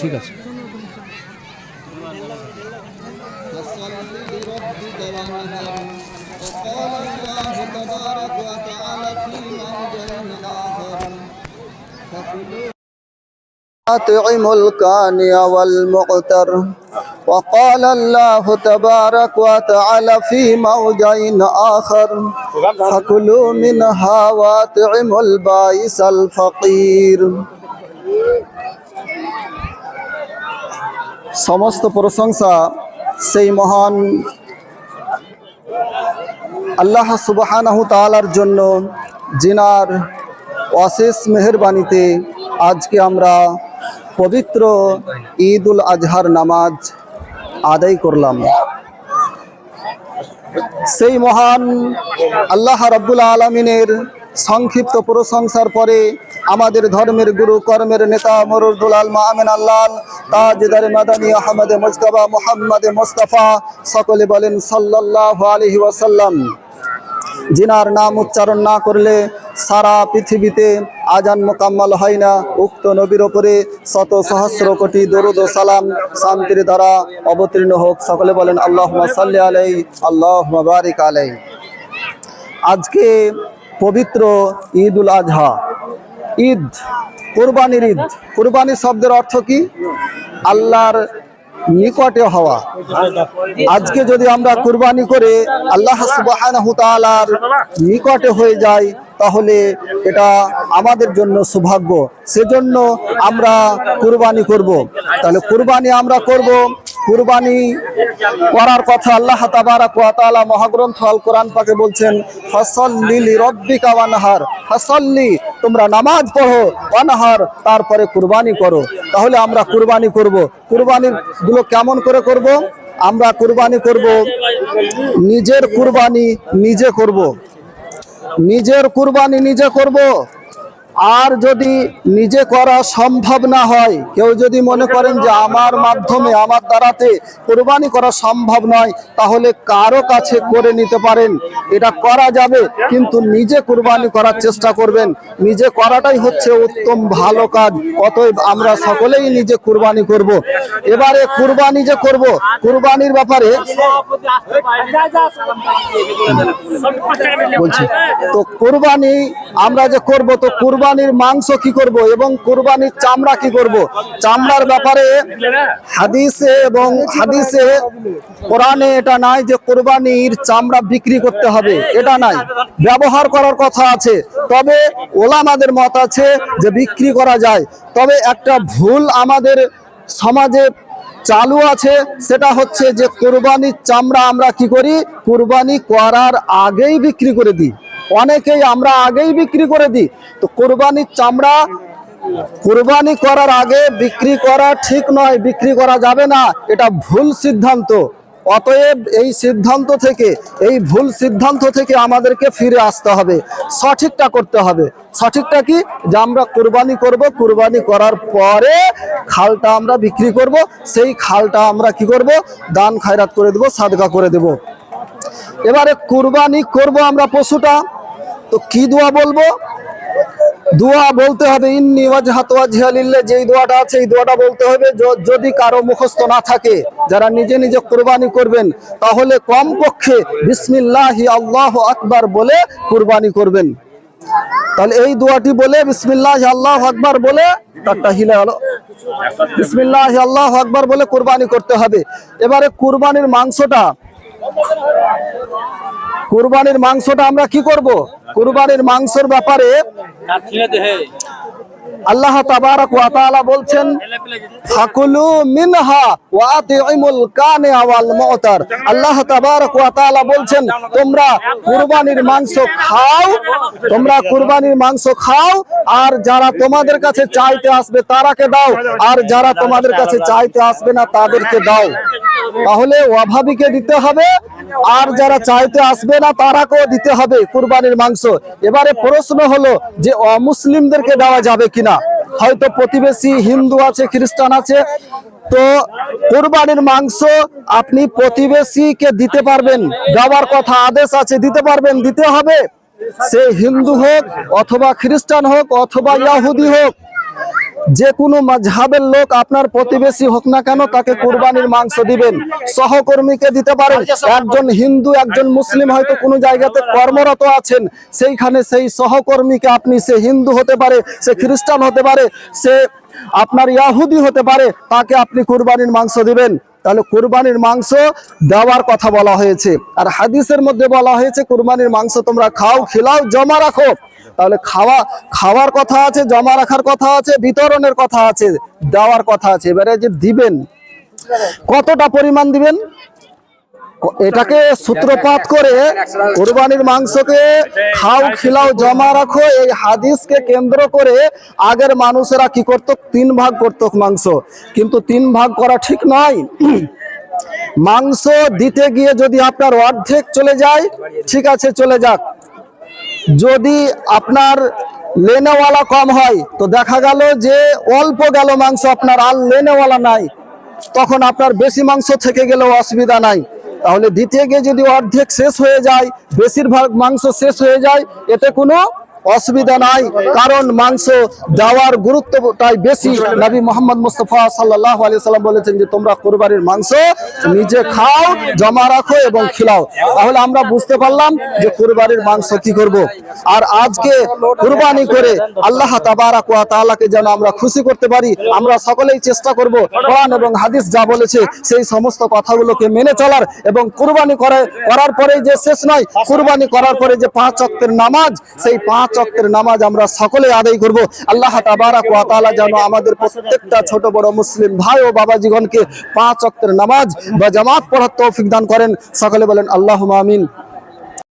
ঠিক আছে فصل لربك وانحر وقال الله تبارك وتعالى في موضع آخر فكلوا أطعم القانع والمعتر وقال الله تبارك وتعالى في موضع آخر فكلوا منها وأطعموا البائس الفقير সমস্ত প্রশংসা সেই মহান আল্লাহ সুবহানাহু তাআলার জন্য জিনার অশেষ মেহেরবানিতে আজকে আমরা পবিত্র ঈদ উল আজহার নামাজ আদায় করলাম। সেই মহান আল্লাহ রব্বুল আলমিনের সংক্ষিপ্ত প্রশংসার পরে আমাদের ধর্মের গুরু, কর্মের নেতা মরুদুল আল মাহমেন আল্লাহ তাজদার মাদানী আহমদ মুজতবা মোহাম্মদে মোস্তফা, সকলে বলেন সাল্লাহ আলহি ওয়াসাল্লাম। জিনার নাম উচ্চারণ না করলে সারা পৃথিবীতে আজান মোকাম্মল হয় না। উক্ত নবীর ওপরে শত সহস্র কোটি দরুদ ও সালাম শান্তির দ্বারা অবতীর্ণ হোক। সকলে বলেন আল্লাহ সাল্লি আলাই আল্লাহ বারিক আলাই আজকে পবিত্র ঈদ উল আজহা। ঈদ, কোরবানির ঈদ। কোরবানি শব্দের অর্থ কি? আল্লাহর নিকটে হওয়া। আজকে যদি আমরা কুরবানি করে আল্লাহ সুবাহর নিকটে হয়ে যাই, তাহলে এটা আমাদের জন্য সৌভাগ্য। সেজন্য আমরা কুরবানি করব। তাহলে কুরবানি আমরা করব কুরবানি করার কথা আল্লাহ তাবারাক ওয়া মহাগ্রন্থ আল কোরআন পাকে বলছেন, ফাসাল্লি লিরাব্বিকা ওয়ানহার ফাসাল্লি তোমরা নামাজ পড়ো, ওয়ানহার, তারপরে কুরবানি করো। তাহলে আমরা কুরবানি করব। কুরবানিরগুলো কেমন করে করব? আমরা কুরবানি করব, নিজের কুরবানি নিজে করব। নিজের কুরবানি নিজে করব। আর যদি নিজে করা সম্ভব না হয়, কেউ যদি মনে করেন যে আমার মাধ্যমে, আমার দ্বারাতে কোরবানি করা সম্ভব নয়, তাহলে কারও কাছে করে নিতে পারেন এটা করা যাবে, কিন্তু নিজে কোরবানি করার চেষ্টা করবেন নিজে করাটাই হচ্ছে উত্তম ভালো কাজ, অতএব আমরা সকলেই নিজে কুরবানি করব। এবারে কুরবানি যে করব, কুরবানির ব্যাপারে বলছি, তো কুরবানি আমরা যে করব, তো কুরবানির মাংস কি করব এবং কোরবানির চামড়া কি করব? চামড়ার ব্যাপারে হাদিসে এবং হাদিসে কোরআনে এটা নাই যে কোরবানির চামড়া বিক্রি করতে হবে। এটা নাই। ব্যবহার করার কথা আছে। তবে ওলামাদের মত আছে যে বিক্রি করা যায়। তবে একটা ভুল আমাদের সমাজে চালু আছে, সেটা হচ্ছে যে কোরবানির চামড়া আমরা কি করি? কোরবানি করার আগেই বিক্রি করে দিই। অনেকেই আমরা আগেই বিক্রি করে দিই। তো কোরবানির চামড়া কোরবানি করার আগে বিক্রি করা ঠিক নয়, বিক্রি করা যাবে না, এটা ভুল সিদ্ধান্ত। অতএব এই সিদ্ধান্ত থেকে, এই ভুল সিদ্ধান্ত থেকে আমাদেরকে ফিরে আসতে হবে, সঠিকটা করতে হবে। সঠিকটা কি? যে আমরা কোরবানি করব, কোরবানি করার পরে খালটা আমরা বিক্রি করব, সেই খালটা আমরা কি করব? দান খায়রাত করে দেব, সাদগা করে দেব। এবারে কুরবানি করব আমরা পশুটা। তো কি দোয়া বলব? দোয়া বলতে হবে, ইন্নি ওয়াজহাত ওয়াজহা লিল্লাহ, যেই দোয়াটা আছে এই দোয়াটা বলতে হবে। যদি কারও মুখস্থ না থাকে, যারা নিজে নিজে কুরবানি করবেন, তাহলে কম পক্ষে বিসমিল্লাহি আল্লাহু আকবার বলে কুরবানি করবেন। তাহলে এই দোয়াটি বলে বিসমিল্লাহ আল্লাহ আকবার বলে তারটা হিলে গেল বিসমিল্লাহ আল্লাহ আকবার বলে কুরবানি করতে হবে। এবারে কুরবানির মাংসটা কুরবানির মাংসটা আমরা কি করব? কুরবানির মাংসের ব্যাপারে আল্লাহ তাবারাক ওয়া তাআলা বলছেন, ফাকুলু মিনহা ওয়া কানে মুতার। আল্লাহ তাবারাক ওয়া তাআলা বলছেন, তোমরা কুরবানির মাংস খাও, তোমরা কুরবানির মাংস খাও, আর যারা তোমাদের কাছে চাইতে আসবে তারাকে দাও, আর যারা তোমাদের কাছে চাইতে আসবে না তাদেরকে দাও। তাহলে অভাবীকে দিতে হবে। আর যারা চাইতে আসবে না, তারাকেও দিতে হবে কুরবানির মাংস। এবারে প্রশ্ন হলো যে অমুসলিমদেরকে দেওয়া যাবে কিনা? হয়তো প্রতিবেশী হিন্দু আছে, খ্রিস্টান আছে। তো কোরবানির মাংস আপনি প্রতিবেশীকে দিতে পারবেন। দেওয়ার কথা আদেশ আছে, দিতে পারবেন, দিতে হবে। সে হিন্দু হোক অথবা খ্রিস্টান হোক অথবা ইয়াহুদি হোক যে কোনো মাঝহাবের লোক আপনার প্রতিবেশী হোক না কেন তাকে কোরবানির মাংস দিবেন। সহকর্মীকে দিতে পারেন। একজন হিন্দু, একজন মুসলিম হয়তো কোনো জায়গাতে কর্মরত আছেন, সেইখানে সেই সহকর্মীকে আপনি, সে হিন্দু হতে পারে, সে খ্রিস্টান হতে পারে, সে আপনার ইয়াহুদি হতে পারে, তাকে আপনি কোরবানির মাংস দিবেন। তাহলে কোরবানির মাংস দেওয়ার কথা বলা হয়েছে। আর হাদিসের মধ্যে বলা হয়েছে, কোরবানির মাংস তোমরা খাও, খেলাও, জমা রাখো। তাহলে খাওয়া, খাওয়ার কথা আছে, জমা রাখার কথা আছে, বিতরণের কথা আছে, দেওয়ার কথা আছে। এবারে যে দিবেন, কতটা পরিমাণ দিবেন? এটাকে সূত্রপাত করে কোরবানির মাংসকে খাও, খিলাও, জমা রাখো। এই হাদিসকে কেন্দ্র করে আগের মানুষেরা কি করত? তিন ভাগ করত মাংস। কিন্তু তিন ভাগ করা ঠিক নয়। মাংস দিতে গিয়ে যদি আপনার অর্ধেক চলে যায়, ঠিক আছে, চলে যাক। যদি আপনার লেনেওয়ালা কম হয়, তো দেখা গেল যে অল্প গেল মাংস আপনার, আর লেনেওয়ালা নাই। তখন আপনার বেশি মাংস থেকে গেলেও অসুবিধা নাই। তাহলে দ্বিতীয় গিয়ে যদি অর্ধেক শেষ হয়ে যায়, বেশিরভাগ মাংস শেষ হয়ে যায়, এতে কোনো অসুবিধা নাই, কারণ মাংস দেওয়ার গুরুত্বটাই বেশি। নবী মোহাম্মদ মুস্তফা সাল্লাহ আলি সাল্লাম বলেছেন যে, তোমরা কোরবানির মাংস নিজে খাও, জমা রাখো এবং খিলাও। তাহলে আমরা বুঝতে পারলাম যে, কোরবানির মাংস কি করব। আর আজকে কুরবানি করে আল্লাহ তাবারাক ওয়া যেন আমরা খুশি করতে পারি, আমরা সকলেই চেষ্টা করব কোরআন এবং হাদিস যা বলেছে, সেই সমস্ত কথাগুলোকে মেনে চলার এবং কুরবানি করে করার পরে যে শেষ নয়, কুরবানি করার পরে যে পাঁচ ওয়াক্তের নামাজ, সেই পাঁচ ওয়াক্তের নামাজ আমরা সকলে আদায় করব। আল্লাহ তাবারাক ওয়া তাআলা যেন আমাদের প্রত্যেকটা ছোট বড় মুসলিম ভাই ও বাবা জীবনকে পাঁচ চক্রের নামাজ বা জামাত পড়ার তৌফিক দান করেন। সকলে বলেন আল্লাহ আমিন।